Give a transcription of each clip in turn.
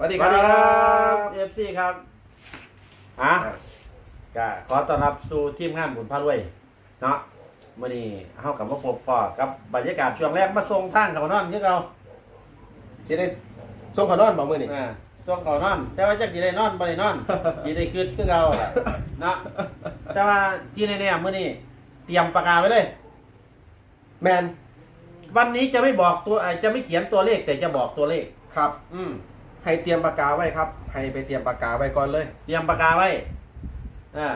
สวัสดีสควัรัสดีครับบเอฟซีครับอะอะก็ขอต้อนรับสู่ทีมงานบุญพารวย เนาะมื่อนี้เฮากับมาพบปอกับบรรยากาศช่วงแรกมาส่งทางเขานอนคือเราสิได้ส่งขอนอนบ่มื้อนี่อ่าส่งเขานอน แต่ว่าจักสิได้นอนบ่ได้นอนสิได้คืนคือเราล่ะเนาะแต่ว่าที่แน่ๆมื้อนี้เตรียมปากกาไว้เลย แมนวันนี้จะไม่บอกตัวเอ่อจะไม่เขียนตัวเลขแต่จะบอกตัวเลขครับ อืม ให้เตรียมปากกาไว้ครับ ให้ไปเตรียมปากกาไว้ก่อนเลย เตรียมปากกาไว้ อ่า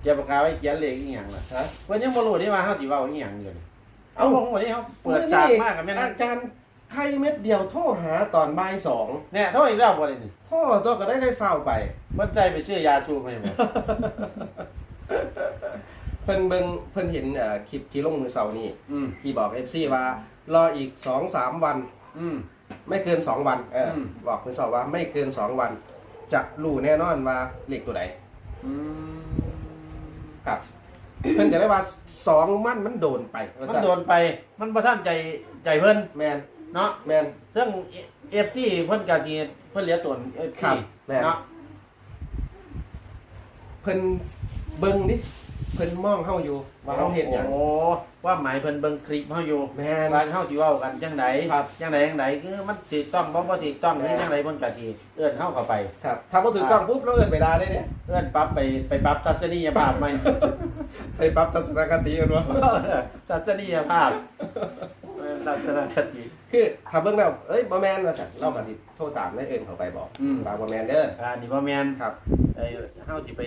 เตรียมปากกาไว้เขียนเลขอีหยังล่ะฮะเพิ่นยังบ่รู้นี่ว่าเฮาสิเว้าอีหยังอยู่นี่เอ้าเอาของวันนี้เฮาเปิดฉากมากกับแม่นอาจารย์ไข่เม็ดเดียวโทรหาตอนบ่ายสองเนี่ยโทษอีกแล้วบ่ได้นี่โทรตัวก็ได้ได้เฝ้าไปมันใจไปชื่อยาชูไปหมดเพิ่นเบิ่งเพิ่นเห็นเอ่อคลิปที่ลงมือเสาร์นี่อืม ที่บอก FC ว่ารออีก 2-3 วัน อืม ไม่เกิน2วันเอออม บอกมือเสาร์ว่าไม่เกิน2วัน จะรู้แน่นอนว่าเลขตัวใดอืมครับ เพิ่นจะได้ว่าสองมันมันโดนไปว่ามันซั่โดนไปมันบ่ทันใจใจเพิ่นแมนเนาะแมน ซึ่ง FT เพิ่นก็สิเพิ่นเหลือตัว FT ครับแม่น เนาะเพิ่นเบิ่งนี่ เพิ่นมองเฮาอยู่ว่าเฮาเฮ็ดหยังโอ้ว่าหมายเพิ่นเบิ่งคลิปเฮาอยู่แม่น ว่าเฮาสิเว้ากันจังไดครับจังไดจังไดคือมันสิต้องบ่บ่สิต้องหรือจังไดเพิ่นก็สิเอื้อนเฮาเข้าไป ครับถ้าบ่ถือกล้องปุ๊บเราเอิ้นไปด่าได้เด้เอื้อนปรับไปไปปรับทัศนียภาพใหม่ ไปปรับทัศนคติกันว่า ทัศนียภาพ เออทัศนคติคือถ้าเบิ่งแล้วเอ้ยบ่แม่นว่าซั่นเราก็สิโทรตามได้เอิ้นเข้าไปบอกอืม ว่าบ่แม่นเด้ออ่านี่บ่แม่นครับ ไอ้เฮาสิไป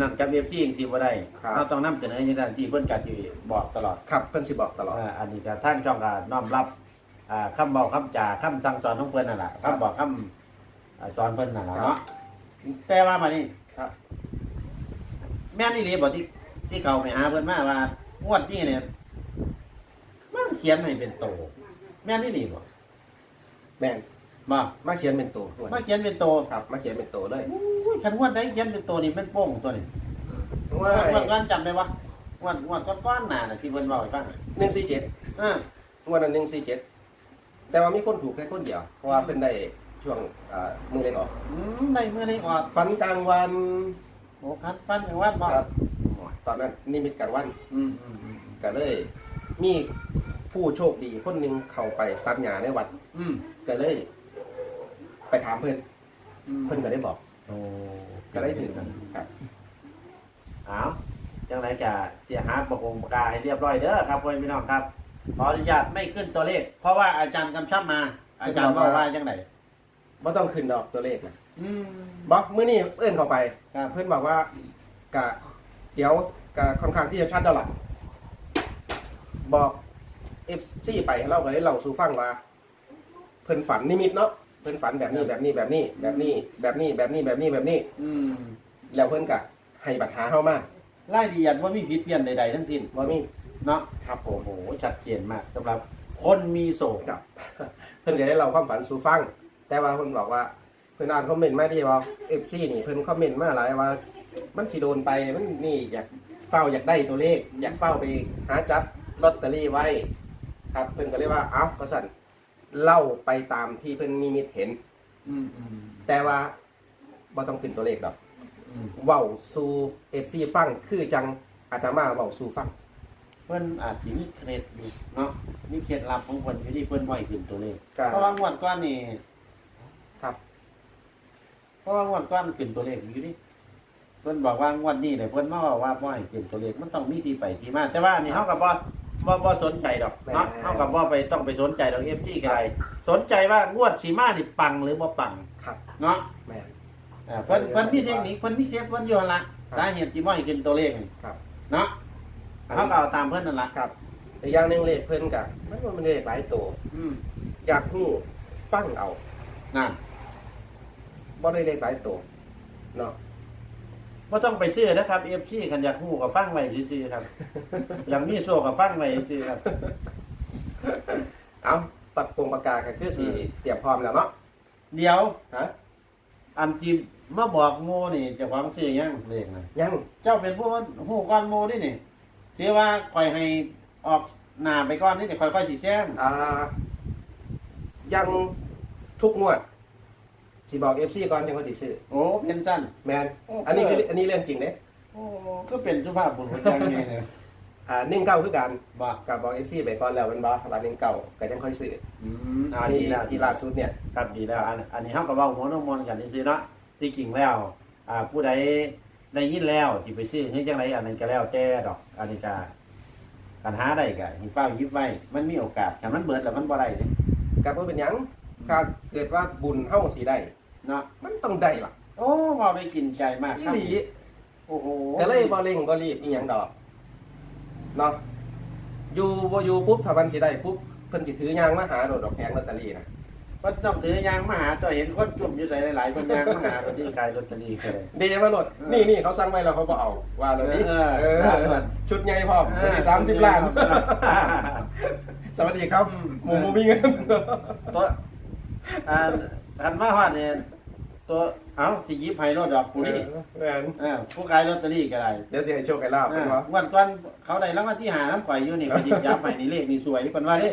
นั่นกับ FC จังซี่บ่ได้ครับ เฮาต้องนำเสนออย่างนั้นที่เพิ่นก็สิบอกตลอดครับเพิ่นสิบอกตลอด อ่าอันนี้ก็ทางช่องก็น้อมรับอ่าคำบอกคำจาคำสั่งสอนของเพิ่นนั่นล่ะครับคำบอกคำอ่าสอนเพิ่นนั่นล่ะครับเนาะแต่ว่ามานี่ ครับ แม่นอี่ลีบอกที่ที่เขาไปหาเพิ่นมาว่างวดนี้เนี่ยมัน เขียนให้เป็นโต แม่นอี่ลีบ่แม่นบ่มาเขียนเป็นตัวมาเขียนเป็นโตครับ มาเขียนเป็นตัวเลยอุ้ยคันงวดใดเขียนเป็นโตนี่เป็นโป้งตัวนี้ว่างวดก่อนจำได้บ่งวดงวดก้อนๆหน้าน่ะที่เพิ่นเว้าให้ฟังน่ะ147เอองวดนั้น147แต่ว่ามีคนถูกแค่คนเดียว เพราะว่าเพิ่นได้ช่วงอ่ามือเล็กออกอืมได้มื้อนี้ออกฝันกลางวันโอ้คัดฟันกลางวันบ่ครับตอนนั้นนิมิตกลางวัน อืมอืมอืมก็เลย มี ผู้โชคดีคนหนึ่งเข้าไปตัดหญ้าในวัดอืมก็เลย ไปถามเพิ่นอืมเพิ่นก็ได้บอก โอ้ก็ได้ถือกันครับอ้าวจังไรจะเสียหาปกงปากกาให้เรียบร้อยเด้อครับพ่อพี่น้องครับ ขออนุญาตไม่ขึ้นตัวเลข เพราะว่าอาจารย์กำชับมา อาจารย์บอกว่าจังไหนบ่ต้องขึ้นดอกตัวเลขนะอืม บอกมื้อนี้เอื้อนเข้าไป ครับ เพิ่นบอกว่ากะเดี๋ยวกะค่อนข้างที่จะชัดแล้วล่ะบอก FC ไปเราก็เลยเล่าสู่ฟังว่า เพิ่นฝันนิมิตเนาะเพิ่นฝันแบบนี้แบบนี้แบบนี้ แบบนี้แบบนี้แบบนี้แบบนี้แบบนี้ อืมแล้วเพิ่นก็ให้บัตรหาเฮามาไล่ดียันว่ามีผิดเพี้ยนใดๆทั้งสิ้นบ่มีเนาะครับผมโอ้โหชัดเจนมากสำหรับคนมีโศกครับ เพิ่นก็ได้เล่าความฝันสู่ฟัง แต่ว่าเพิ่นบอกว่าเพิ่นอ่านคอมเมนต์มาดีว่า FC นี่เพิ่นคอมเมนต์มาหลายว่า มันสิโดนไปมันนี่อยากเฝ้าอยากได้ตัวเลข อยากเฝ้าไปหาจับลอตเตอรี่ไว้ ครับเพิ่นก็เลยว่าเอ้าก็สั่นเล่าไปตามที่เพิ่นนิมิตเห็น อืมอืมแต่ว่าบ่ต้องขึ้นตัวเลขดอกอืมเว้าสู่ FC ฟังคือจังอาตมาเว้าสู่ฟังเพิ่นอาจสิมีเคล็ดอยู่เนาะมีเคล็ดลับของเพิ่นอยู่ที่เพิ่นบ่ให้ขึ้นตัวเลขก็เพราะว่างวดก้อนนี่ครับ เพราะว่างวดก้อนขึ้นตัวเลขอยู่นี่เพิ่นบอกว่างวดนี้เนี่ยเพิ่นมาบอกว่าบ่ให้ขึ้นตัวเลขมันต้องมีที่ไปที่มาแต่ว่าอันนี่เฮาก็บ่ บ่บ่สนใจดอกเนาะแม่เฮาก็บ่ไปต้องไปสนใจดอก FC ก็ได้สนใจว่างวดสิมานี่ปังหรือบ่ปังครับเนาะแม่นอ่าเพิ่นเพิ่นมีเทคนิคเพิ่นมีเคล็ดเพิ่นอยู่หั่นล่ะครับ สาเหตุที่บ่ให้ขึ้นตัวเลขนี่ครับ เนาะเฮาก็เอาตามเพิ่นนั่นล่ะครับอีกอย่างหนึงเลขเพิ่นก็มันบ่แมันเลขหลายตัวอืมอยากฮู้ฟังเอานั่นบ่ได้เลขหลายตัวเนาะ บ่ต้องไปซื้อนะครับ FC คันอยากฮู้ก็ฟังไว้ซื่อๆครับ อยากมีโชคก็ฟังไว้ซื่อๆครับ เอาปักปงปากกาก็คือสิอืมเตรียมพร้อมแล้วเนาะเดี๋ยว ฮะอันที่มาบอกโมนี่เจะฟังซื้อยังเลขนะยังเจ้าเป็นผู้ฮู้ก่อนโมนี่นี่ที่ว่าคอยให้ออกหน้าไปก่อนนี่เดี๋ยวค่อยๆสิแจ้งอ่ายังทุกงวด สิบอก FC ก่อนจังเขาสิซื้อโอ้เป็นสั้น แมนอันนี้คืออันนี้เรื่องจริงเด้โอ้ก็เป็นสุภาพบุรุษอย่างนี้เลยอ่านิ่งเก้าคือกันบ่กับบอก FC ไปก่อนแล้วมันบ่ว่านิ่งเก้าก็จังค่อยซื้ออืมอันที่นี้แล้วที่ล่าสุดเนี่ยครับดีแล้วอันอันนี้เฮาก็เว้าหัวน้ำมนต์กันซื่อๆเนาะที่จริงแล้ว อ่า ผู้ใดได้ยินแล้วสิไปซื้อให้จังไดอันนั้นก็แล้วแต่ดอกอันนี้ก็ปัญหาได้ก็ให้ฟ้าวหยิบไว้มันมีโอกาสถ้ามันเบิดแล้วมันบ่ได้เด้ กับว่าเป็นหยังถ้าเกิดว่าบุญเฮาสิได้ เนาะมันต้องได้ล่ะโอ้เว้าได้กินใจมากอีครับหลีโอ้โหก็เลยบ่เร่งบ่รีบอีหยังดอกเนาะอยู่บ่อยู่ปุ๊บถ้ามันสิได้ปุ๊บเพิ่นสิถือยางมาหาโดดดอกแพงลอตเตอรี่นะมันต้องถือยางมาหาเจ้าเห็นคนจุ่มอยู่ใส่หลายๆคนยางมาหาตัวที่ขายลอตเตอรี่เคยเดมาโหลดนี่นี่เขาสั่งไว้แล้วเขาบ่เอาว่าเลยนี่เออเอเอออ ชุดใหญ่พร้อมวันที่30ล้าน สวัสดีครับ หมูหมูมีเงิน ตัวอ่าทันมาฮอดเนี่ย ตัวเอ้าสิหยิบให้รถดอกผู้นี้แม่นเออผู้ขายลอตเตอรี่ก็ได้เดี๋ยวสิให้โชคให้ลาบเอเป็นอว่าวันก่อนเขาได้รางวัลที่หาน้ำข่อยอยู่นี่ก็หยิบจับให้นี่เลขนี่สวยเพิ่นว่าเด้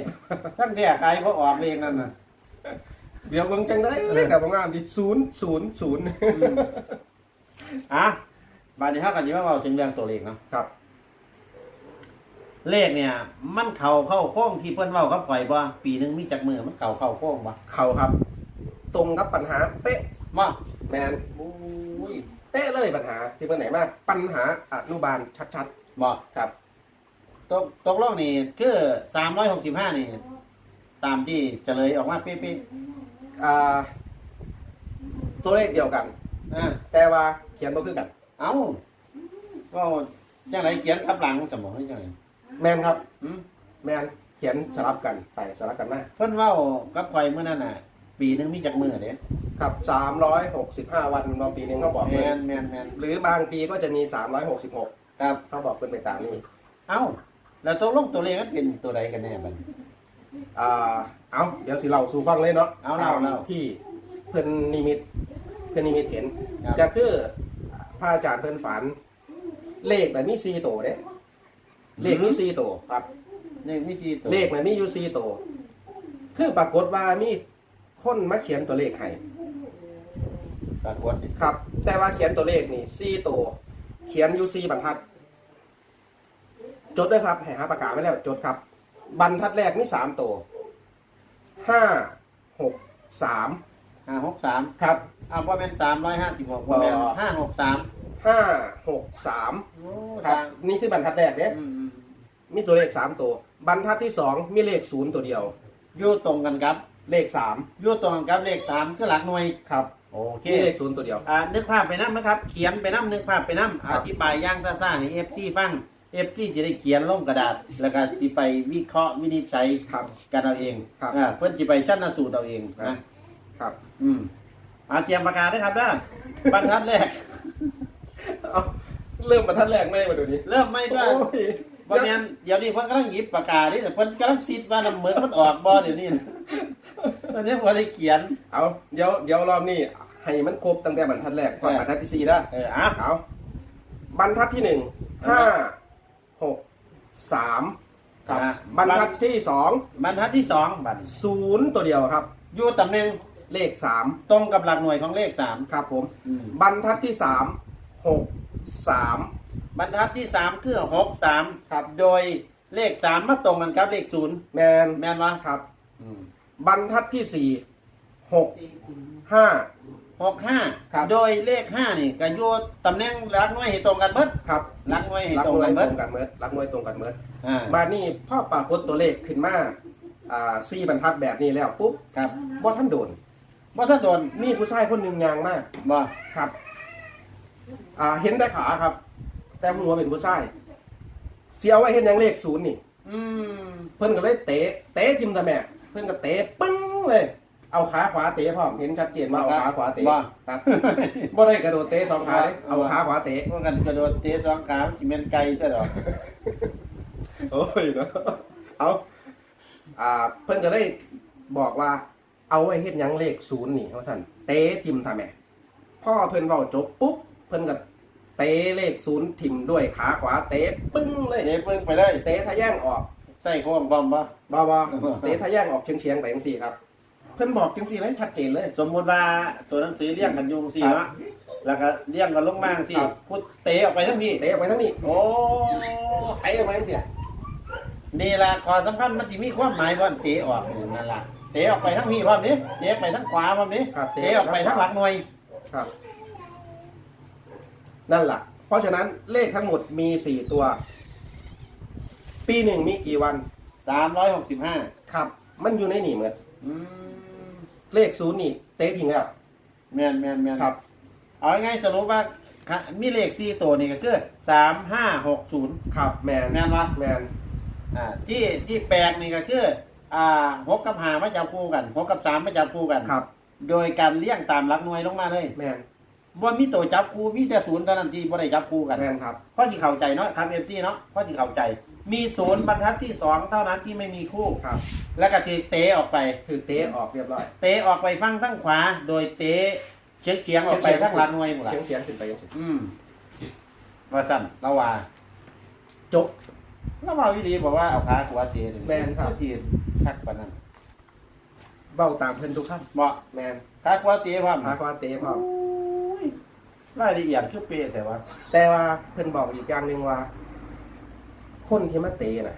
ทั้งแท้ขายบ่ออกเลขนั่นน่ะ เดี๋ยวเบิ่งจังได้เลขกับบ่งามที่000อืมอะบัดนี้เฮาก็สิมาเว้าถึงเรื่องตัวเลขเนาะ ครับเลขเนี่ย มันเข้าเข้าโค้งที่เพิ่นเว้ากับข่อยบ่ปีหนึงมีจักมือมันเข้าเข้าโค้งบ่ เขาครับ ตรงกับปัญหาเป๊ะ บ่แมนโอ้ยเป๊ะเลยปัญหาที่เพิ่นไหนมาปัญหาอนุบาลชัดบ่ๆครับ ตกตกลงนี่คือ365นี่ ตามที่เฉลยออกมาเป๊ะอ่าตัวเลขเดียวกัน ๆอ่าแต่ว่าเขียนบ่คือกัน เอ้าก็จังไดเขียนทับหลังสมองให้จังไดแมนครับหืมแมนเขียนสลับกันไปสลับกันมาเพิ่นเว้ากับข่อยมื้อนั้นน่ะ ปีหนึงมีจักมือเด้ ครับ 365 วันบางปีหนึงเขาบอกแม่เพิ่นนแม่นแม่นหรือบางปีก็จะมี 366ครับ เขาบอกเพิ่นไปตามนี้เอ้า แล้วตกลงตัวเลขมันเป็นตัวใดกันแน่บัดนี้ อ่าเอาเดี๋ยวสิเล่าสู่ฟังเลยเนาะเอาเล่าตมเล่าที่เพิ่นนิมิตเพิ่นนิมิตเห็นครับ จะคือพระอาจารย์เพิ่นฝัน เลขน่ะมี4ตัวเด้เลขมี4ตัวครับ เลขมีสี่ตัวเลขน่ะมีอยู่4ตัว คือปรากฏว่ามีคนมาเขียนตัวเลขให้ ปรากฏนี่ครับ แต่ว่าเขียนตัวเลขนี่4ตัว เขียนอยู่4บรรทัด จดด้วยครับให้หาปากกาไว้แล้วจดครับ บรรทัดแรกมี3ตัว5 6 3 563ครับอ้าวบ่แม่น356บ่แม่นบ่563ห้าหกสามโอ้ครับทางนี่คือบรรทัดแรกเนี่ยอืมมีตัวเลขสามตัว บรรทัดที่สองมีเลขศูนย์ตัวเดียวๆอยู่ตรงกันครับ เลขสามอยู่ตรงกันครับเลข3คือหลักหน่วยครับ โอเคมีเลขศูนย์ตัวเดียว อ่านึกภาพไปน้ำนะครับ เขียนไปน้ำนึกภาพไปน้ำครัอบธิบายย่างซ่าๆให้เอฟซีฟังเอฟซีจะได้เขียนลงกระดาษ แล้วก็สิไปวิเคราะห์วินิจฉัยครับกันเอาเองครับ อ่าเพื่อนสิไปชันสูตรเอาเองครันะบครับ อืมอาเตรียมประกาศด้วยครับนะบรรทัดแรก เอาเริ่มบรรทัดแรกไม่มาดูนี้เริ่มไม่ด้วยโอ้ยบ่แม่นเดี๋ยวนี้เพิ่นกำลังหยิบปากกาดิแต่เพิ่นกำลังซิดว่าน้ำเหมือนมันออกบ่เดี๋ยวนี้นะตอนนี้บ่ได้เขียน เอาเดี๋ยวเดี๋ยวรอบนี้ ให้มันครบตั้งแต่บรรทัดแรกก่อนเออบรรทัดที่สี่นะเอออะเอาบรรทัดที่หนึ่งห้าหกสามครับ อะ บรรทัดที่สองบรรทัดที่สองบัดศูนย์ตัวเดียวครับ อยู่ตำแหน่งเลขสามตรงกับหลักหน่วยของเลขสามครับผม อืมบรรทัดที่สามหกสามบรรทัดที่สามคือหกสามครับโดยเลขสามมาตรงกันครับเลขศูนย์แมนแม่นวะครับ อืมบรรทัดที่สี่หกห้า หกห้าครับ โดยเลขห้านี่ก็อยู่ตำแหน่งหลักหน่วยให้ตรงกันเบิด ครับหลักหน่วยให้รักตรงมวกัยนตเบิรดงกันเมิดรักมวยตรงกันเมิดอ่ามานี่พ่อปรากฏตัวเลขขึ้นมาอ่าสี่บรรทัดแบบนี้แล้วปุ๊บครับบ่ท่านโดนว่าถ้าโดนมีผู้ชายคนหนึ่งยางมากบ่ครับ อ่าเห็นแต่ขาครับ แต่หัวเป็นผู้ชายเสียไว้เห็นหยังเลขศูนย์นี่ อืมเพิ่นก็เลยเตะเตะทิมตะแม่ เพิ่นก็เตะปึ้งเลย เอาขาขวาเตะพร้อมเห็นชัดเจนว่าเอาขาขวาเตะบ่ครับบ่ได้กระโดดเตะสองขาเลยเอาขาขวาเตะพวกกันกระโดดเตะสองขามันสิแม่นไกลซะดอกโอ้ยเนาะเอาอ่าเพิ่นก็เลยบอกว่า เอาไว้เฮ็ดหยังเลขศูนย์นี่ว่าซั่นเตะทิมทำแม่พ่อเพิ่นเว้าจบปุ๊บเพิ่นก็เตะเลขศูนย์ทิมด้วยขาขวาเตะปึ้งเลย เตะปึ้งไปเลย เตะทะแยงออก ใส่โค้งบอมบ่บ่บ่เตะทะแยงออกเฉียงๆไปจังซี่ครับ เพิ่นบอกจังซี่เลยชัดเจนเลย สมมุติว่าตัวหนังสือเรียงกันอยู่สี่ครับเนาะแล้วก็เรียงกันลงมาสี่ครับ พุทเตะออกไปทั้งพี่เตะออกไปทั้งนี้โอ้ไอ้ออกไปจังซี่นี่ล่ะขอสำคัญมันสิมีความหมายว่าเตะออกนี่นั่นล่ะเตะออกไปทั้งพี่พร้อมนี้เตะไปทั้งขวาพร้อมนี้ครับเตะออกไปทั้งหลักหน่วยครับ นั่นล่ะเพราะฉะนั้นเลขทั้งหมดมีสี่ตัว ปีหนึ่งมีกี่วัน สามร้อยหกสิบห้าครับ มันอยู่ในนี่เหมือนอืม เลขศูนย์นี่เตะทิ้งแล้วแมนแมนแมนครับ เอาง่ายๆสรุปว่าค่ะมีเลขสี่ตัวนี่ก็คือสามห้าหกศูนย์ครับแมนแมนวะแมนอ่าที่ที่แปลกนี่ก็คืออ่าหกกับหาไม่จับคู่กันหกกับสามไม่จับคู่กันครับ โดยการเลี้ยงตามหลักหน่วยลงมาเลยแมนว่ามีตัวจับคู่มีแต่ศูนย์เท่านั้นที่บ่ได้จับคู่กันแมนครับ เพราะที่เข้าใจเนาะทำเอฟซีเนาะเพราะที่เข้าใจ มีศูนย์บรรทัดที่สองเท่านั้นที่ไม่มีคู่ ครับแล้วก็ทีเตะออกไป ถือเตะออกเรียบร้อยเตะออกไปฟังทั้งขวา โดยเตะเฉียงเฉียงๆออกไปทั้งหลักหน่วยหมดละเฉียงเฉียงขึ้นไปยังสิอืมว่าสั่นละว่าจบ ละว่าวิธีบอกว่าเอาขาขวาเตะเลยแม่นครับ ทีคักกว่านั้นเบ้าตามเพิ่นทุกขั้นเหมาะแมนขาขวาเตะพร้อมพาควาเตะพร้อมโอ้ยรายละเอียดคือเป๊ะแต่ว่าแต่ว่าเพิ่นบอกอีกอย่างหนึ่งว่า คนที่มาเตะน่ะ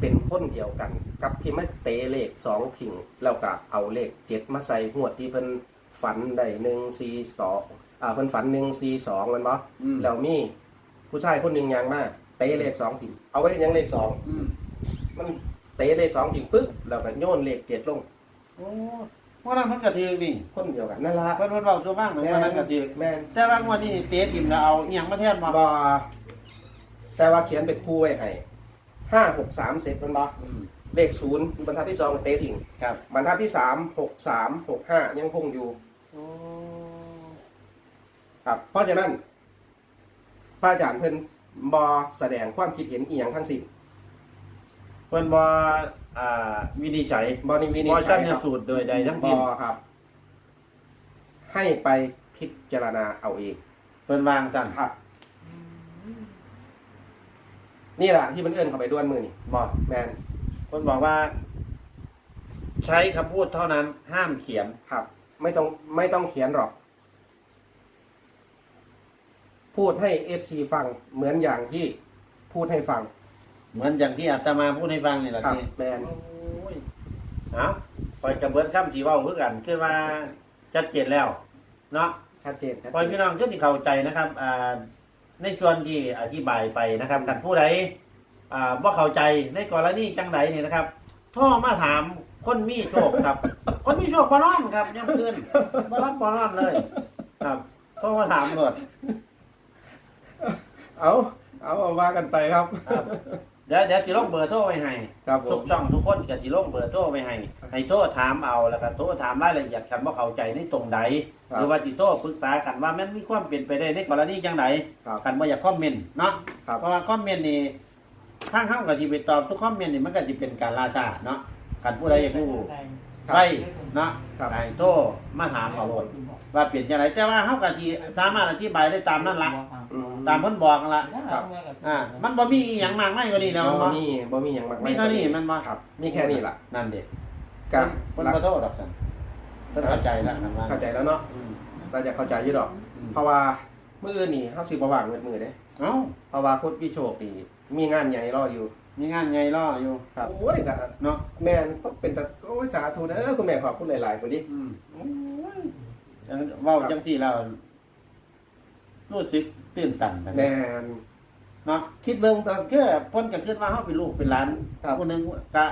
เป็นคนเดียวกัน กับที่มาเตะเลขสองทิ้งแล้วก็เอาเลขเจ็ดมาใส่งวดที่เพิ่นฝันได้หนึ่งสี่สองอ่าเพิ่นฝันหนึ่งสี่สองมันบ่อืมแล้วมีผู้ชายคนหนึ่งยังมาเตะเลขสองทิ้งเอาไว้ยังเลขสองอืมมันเตะเลขสองทิ้งปึ๊บแล้วก็โยนเลขเจ็ดลงโอ้ว่านั้นมันกระถือนี่คนเดียวกันนั่นละเพิ่นเพิ่นเว้าสู่ฟังเหมือนว่านั้นกระถือแม่นแต่ว่างวดนี้เตะทีมแล้วเอาอีหยังมาแทนบ่บ่ แต่ว่าเขียนเป็นคู่ไว้ให้ห้าหกสามเสร็จมันบ่อืมเลขศูนย์บรรทัดที่สองเตะทิ้งครับ บรรทัดที่สามหกสามหกห้ายังคงอยู่โอ้ครับ เพราะฉะนั้นพระอาจารย์เพิ่นบอแสดงความคิดเห็นอีหยังทั้งสิ้นเพิ่นบ่อ่าวินิจฉัยบอนิวินิจบ่ฉัชัยนครับสูตรโดยใดทั้งบสิ้นอครับ ให้ไปพิจารณาเอาเองเพิ่นวางสั่นครับ นี่แหละที่มันเอื้อนเข้าไปด้วนมือนี่บ่แมนเพิ่นบอกว่า ใช้คำพูดเท่านั้น ห้ามเขียน ครับ ไม่ต้องไม่ต้องเขียนหรอก พูดให้เอฟซีฟังเหมือนอย่างที่พูดให้ฟัง เหมือนอย่างที่อาตมาพูดให้ฟังนี่แหละครับ ที่แมนโอ้ยเอาปล่อยกระเบิดคำสีเว้าคือกันคือว่าชัดเจนแล้ว เนาะชัดเจนชัดปล่อยเจพี่นน้องก็ที่เข้าใจนะครับ อ่า ในส่วนที่อธิบายไปนะครับกันผู้ใดอ่าว่าเข้าใจในกรณีจังใดนี่นะครับโท่อมาถามคนมีโชคครับ คนมีโชคบอนอนครับยังคืนมารับบอนอนเลย ครับโท่อมาถามหมดเอาเอาเอาว่ากันไปครับครับ เดี๋ยวเดี๋ยวสิลงเบอร์โทรไว้ให้ครับผทุมกช่องทุกคนจะสิลงเบอร์โทรไว้ให้ให้โทรถามเอาแล้วก็โทรถามรายละเอียดกันว่าเข้าใจในตรงใดครัหบรือว่าสิโทรปรึกษากันว่ามันมีความเป็นไปได้ในกรณีจังไดครับ กันว่าอยากคอมเมนต์เนาะครับ เพราะว่าคอมเมนต์นี่ทางเข้ากับที่ไปตอบทุกคอมเมนต์นี่มันก็จะเป็นการล่าช้าเนาะกันผู้ใดอยากรู้ครับ ไปเนาะครับไอ้โทรมาถามเอาโลดว่าเปลี่ยนจังไดแต่ว่าเฮาก็สิสามารถอธิบายได้ตามนั้นละ อืม ตามเพิ่นบอกนั่นละครับ อ่า มันบ่มีอหยังมากมายกว่านี้แล้วบ่เนาะมีบ่มีอย่างมากมีเท่านี้มันบ่ครับ มีแค่นี้ล่ะนั่นเด็กกะเพิ่นรักขอโทษดอกสันเพิ่นเข้าใจแล้วนั่นว่าเข้าใจแล้วเนาะอืมเราจะเข้าใจอยู่ดอกอืมเพราะว่ามื้ออื่นนี่เฮาสิบ่ว่างเงินมือเด้เอ้าเพราะว่าพุทธวิโชคนี่มีงานใหญ่รออยู่ มีงานใหญ่รออยู่ครับโอ้ยก็เนาะแม่นเป็นตะโอ้ยสาธุเด้อคุณแม่ขอบคุณหลายๆคนดิอืมโอ้ยจังเว้าจังซี่แล้วรู้สึก ตื่นตันไปแม่นเนาะคิดเบิ่งตอนคือเพิ่นก็คิดว่าเฮาเป็นลูกเป็นหลานครับผู้หนึงก็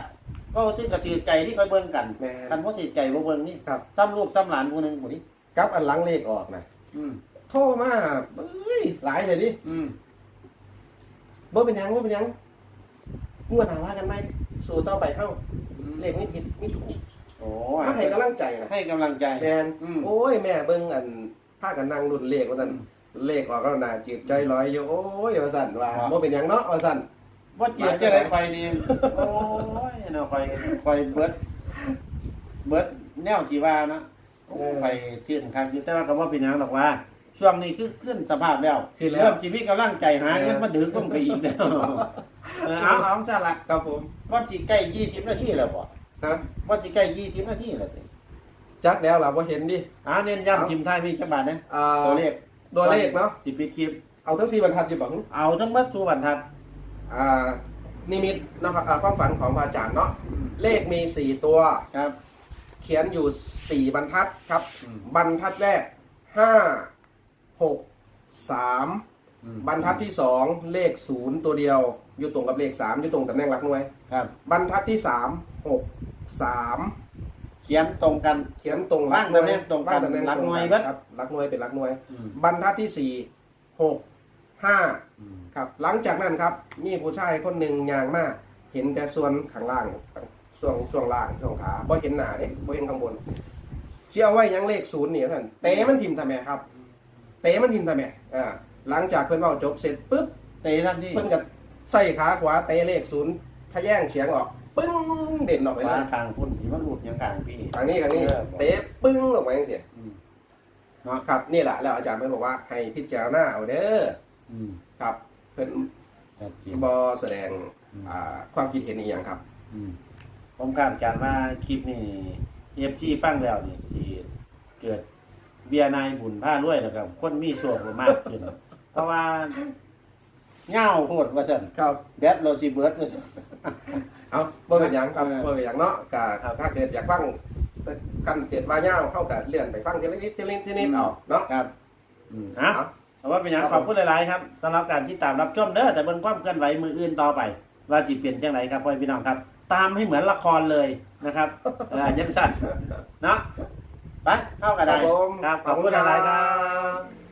ก็ที่ก็ถือใจที่คอยเบิ่งกันแม่นกันบ่ถือใจบ่เบิ่งนี่ครับซ้ำลูกซ้ำหลานผู้หนึงผู้นี้กับอันหลังเลขออกนะอืมโทรมาเอ้ยหลายเลยดิอืมบ่เป็นหยังบ่เป็นหยังงวดหน้าว่ากันไหมสู่ต่อไปเฮาเลขนี่ผิดนี่ถูกโอ้มาให้กำลังใจนะให้กำลังใจ แม่นอืม โอ้ยแม่เบิ่งอันพากันนั่งรุ่นเลขว่าซั่น เลขออกแล้วน่าจืดใจลอยอยู่โอ้ยว่าซั่นว่าบ่เป็นหยังเนาะว่าซั่นว่าเจียจะได้ไฟนี่โอ้ยเนาะไฟไฟเบิดเบิดแนวที่ว่านะโอ้ไฟเที่ยงคันอยู่แต่ว่าก็บ่เป็นหยังหรอกว่า ช่วงนี้คือขึ้นสภาพแล้วคือแล้ว เริ่มชีวิตกำลังใจหาเงินมาดึงลงไปอีกแล้วเออเอาเอาซะละครับผมก็สิใกล้20นาทีแล้วบ่ฮะว่าสิใกล้ยี่สิบนาทีแล้วติจักแล้วเราบ่เห็นดิอ่าเน้นย้ำทีมไทยมีจังบาทนะ อ่าตัวเลข ตัวเลขเนาะสิปิดคลิป เอาทั้งสี่บรรทัดอยู่บ่หึเอาทั้งหมัดสู่บรรทัด อ่านิมิตนะครับอ่าความฝันของพระอาจารย์เนาะเลขมีสี่ตัว ครับ เขียนอยู่สี่บรรทัดครับ อืม บรรทัดแรกห้าหกสามอืมบรรทัดที่สองเลขศูนย์ตัวเดียว อยู่ตรงกับเลขสามอยู่ตรงกับแม่งหลักหน่วย ครับ บรรทัดที่สามหกสาม เขียนตรงกันเขียนตรงหลักหน่วยบ้านตำแหน่งตรงกันบ้าตำแหน่งหลักหน่วยตรงเบิดครับหลักหน่วยเป็นหลักหน่วยอืมบรรทัดที่สี่หกห้าอืมครับ หลังจากนั้นครับ มีผู้ชายคนหนึ่งยางมาก เห็นแต่ส่วนข้างล่างส่วนส่วนล่างส่วนขาบ่เห็นหน้าเด้บ่เห็นข้างบนเชื่อไว้ยังเลขศูนย์นี่ท่านเตะมันทิมทำไมครับ เตะมันทิมทำไมอ่าหลังจากเพิ่นเว้าจบเสร็จปุ๊บเตะทันทีเพิ่นก็ใส่ขาขวาเตะเลขศูนย์ทะแย่งเฉียงออก ปึ้งเด่นออกไปเลว่ายทางพุ่นที่มันหลุดอย่างกลางพี่ทางนี้ทางนี้เออเตะปึ้งออกไปจังซี่อืมเนาะครับนี่แหละแล้วอาจารย์เพิ่นบอกว่าให้พิจารณาเอาเด้ออืมครับเพิ่นชัดเจนบ่แสดงอืมอ่าความคิดเห็นอีหยังครับ อืมผมคาดการณ์ว่าคลิปนี้เอฟซีฟังแล้วนี่ที่เกิดเบียร์นายบุญผ้ารวยแล้วกับคนมีส่วนมากขึ้น เพราะว่า เง่าโพดว่าซั่นครับ แบดโรซิเบิร์ดว่าซั่น เอาบ่เป็นหยังครับเออบ่เป็นหยังเนาะก็ครับถ้าเกิดอยากฟังกันเกิดว่าย่าวเข้ากับเลื่อนไปฟังทีละนิดทีละนิดทีละนิดเอาเนาะครับอืมอะ เอาแต่ว่าเป็นอย่างครับขอบคุณหลาย ๆ ครับสำหรับการที่ตามรับชมเด้อแต่เบิ่งความเคลื่อนไหวมืออื่นต่อไป ว่าสิเปลี่ยนจังไรครับพ่อพี่น้องครับ ตามให้เหมือนละครเลยนะครับเออยังสั่นเนาะไปเข้ากันคได้รับผมครับขอบคุณหลาย ๆ ครับ บ